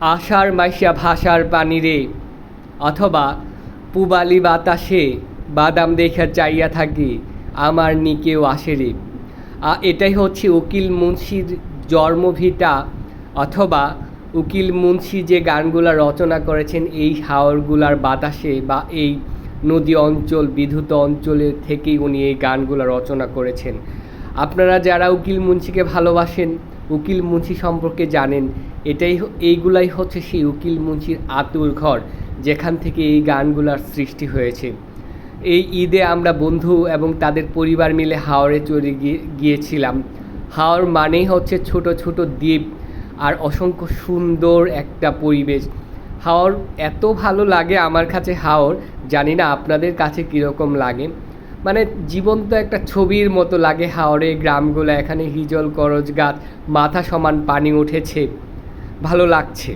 আষাঢ় মাইশা ভাষার পানিরে অথবা পুবালি বাতাসে বাদাম দেখা চাইয়া থাকি, আমার নিকেও আসে রে। এটাই হচ্ছে উকিল মুন্সির জন্মভিটা, অথবা উকিল মুন্সি যে গানগুলা রচনা করেছেন এই হাওরগুলার বাতাসে বা এই নদী অঞ্চল, বিধুত অঞ্চলের থেকেই উনি এই গানগুলা রচনা করেছেন। আপনারা যারা উকিল মুন্সিকে ভালোবাসেন, উকিল মুন্সি সম্পর্কে জানেন এটাই এইগুলাই হচ্ছে সেই উকিল মুন্সির আতুর ঘর, যেখান থেকে এই গানগুলার সৃষ্টি হয়েছে। এই ঈদে আমরা বন্ধু এবং তাদের পরিবার মিলে হাওড়ে চলে গিয়ে, গিয়েছিলাম। হাওড় মানেই হচ্ছে ছোট ছোট দ্বীপ আর অসংখ্য সুন্দর একটা পরিবেশ। হাওড় এত ভালো লাগে আমার কাছে হাওড় জানি না আপনাদের কাছে কীরকম লাগে। মানে জীবন্ত একটা ছবির মতো লাগে হাওড়ে গ্রামগুলো, এখানে হিজল করজ গাছ, মাথা সমান পানি উঠেছে। ভালো লাগছে।